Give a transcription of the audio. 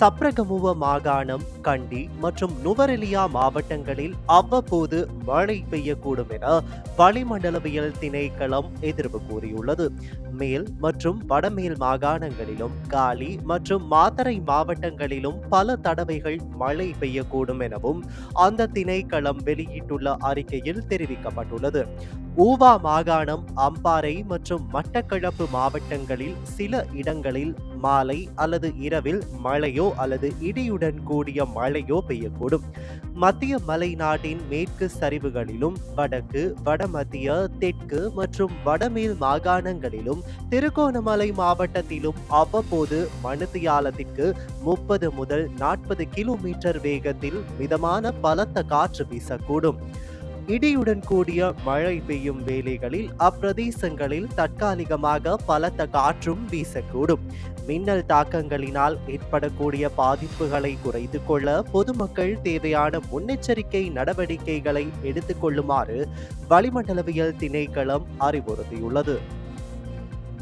சப்ரகமுவ மாகாணம் கண்டி மற்றும் நுவரெலியா மாவட்டங்களில் அவ்வப்போது மழை பெய்யக்கூடும் என வளிமண்டலவியல் திணைக்களம் எதிர்ப்பு கூறியுள்ளது. மேல் மற்றும் வடமேல் மாகாணங்களிலும் காலி மற்றும் மாத்தறை மாவட்டங்களிலும் பல தடவைகள் மழை பெய்யக்கூடும் எனவும் அந்த திணைக்களம் வெளியிட்டுள்ள அறிக்கையில் தெரிவிக்கப்பட்டுள்ளது. ஊவா மாகாணம் அம்பாறை மற்றும் மட்டக்களப்பு மாவட்டங்களில் சில இடங்களில் மாலை அல்லது இரவில் மழையோ அல்லது இடியுடன் கூடிய மழையோ பெய்யக்கூடும். மத்திய மலைநாட்டின் மேற்கு சரிவுகளிலும் வடக்கு வடமத்திய தெற்கு மற்றும் வடமேல் மாகாணங்களிலும் திருகோணமலை மாவட்டத்திலும் அவ்வப்போது மணித்தியாலத்திற்கு முப்பது முதல் நாற்பது கிலோமீட்டர் வேகத்தில் மிதமான பலத்த காற்று வீசக்கூடும். இடியுடன் கூடிய மழை பெய்யும் வேளைகளில் அப்பிரதேசங்களில் தற்காலிகமாக பலத்த காற்றும் வீசக்கூடும். மின்னல் தாக்கங்களினால் ஏற்படக்கூடிய பாதிப்புகளை குறைத்து கொள்ள பொதுமக்கள் தேவையான முன்னெச்சரிக்கை நடவடிக்கைகளை எடுத்துக்கொள்ளுமாறு வளிமண்டலவியல் திணைக்களம் அறிவுறுத்தியுள்ளது.